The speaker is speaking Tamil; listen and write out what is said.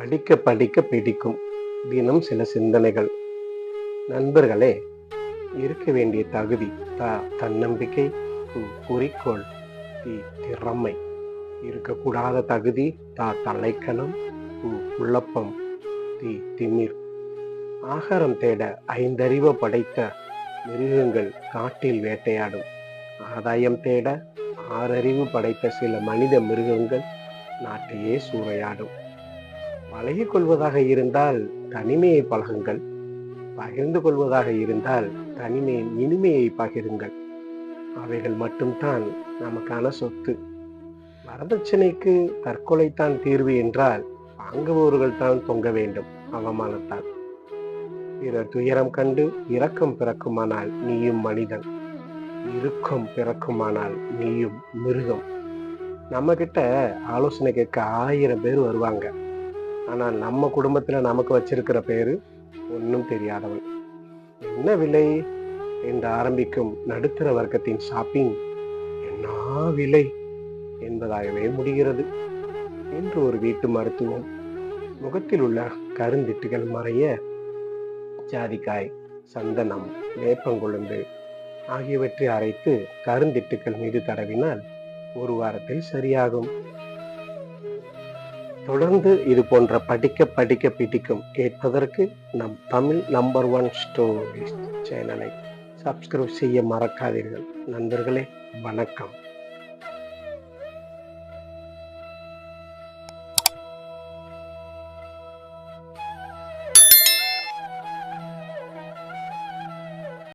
படிக்க படிக்க பிடிக்கும். தினம் சில சிந்தனைகள். நண்பர்களே இருக்க வேண்டிய தகுதி த தன்னம்பிக்கை கு, குறிக்கோள் தி திறமை. இருக்கக்கூடாத தகுதி தா தலைக்கணம் கு, குழப்பம் தி திமிர். ஆகாரம் தேட ஐந்தறிவு படைத்த மிருகங்கள் காட்டில் வேட்டையாடும். ஆதாயம் தேட ஆறறிவு படைத்த சில மனித மிருகங்கள் நாட்டையே சூறையாடும். பழகிக் கொள்வதாக இருந்தால் தனிமையை பழகுங்கள். பகிர்ந்து கொள்வதாக இருந்தால் தனிமையின் இனிமையை பகிருங்கள். அவைகள் மட்டும்தான் நமக்கான சொத்து. வரதட்சணைக்கு தற்கொலைத்தான் தீர்வு என்றால் வாங்குபவர்கள் தான் தொங்க வேண்டும் அவமானத்தால். பிறர் துயரம் கண்டு இரக்கம் பிறக்குமானால் நீயும் மனிதன். இறுக்கம் பிறக்குமானால் நீயும் மிருகம். நம்ம கிட்ட ஆலோசனை கேட்க ஆயிரம் பேர் வருவாங்க. ஆனால் நம்ம குடும்பத்தில் நமக்கு வச்சிருக்கிற பேர் ஒன்றும் தெரியாதவன் என்ன விலை? என்று ஆரம்பிக்கும் நடுத்தர வர்க்கத்தின் ஷாப்பிங் என்ன விலை? என்பதாகவே முடிகிறது. என்று ஒரு வீட்டு மருத்துவம் முகத்தில் உள்ள கருந்திட்டுகள் மறைய ஜாதிக்காய் சந்தனம் வேப்பங்குழுந்து ஆகியவற்றை அரைத்து கருந்திட்டுக்கள் மீது தடவினால் ஒரு வாரத்தில் சரியாகும். தொடர்ந்து இது போன்ற படிக்க படிக்க பிடிக்கும் கேட்பதற்கு நம் தமிழ் நம்பர் ஒன் ஸ்டோரி சேனலை சப்ஸ்கிரைப் செய்ய மறக்காதீர்கள். நண்பர்களே வணக்கம்.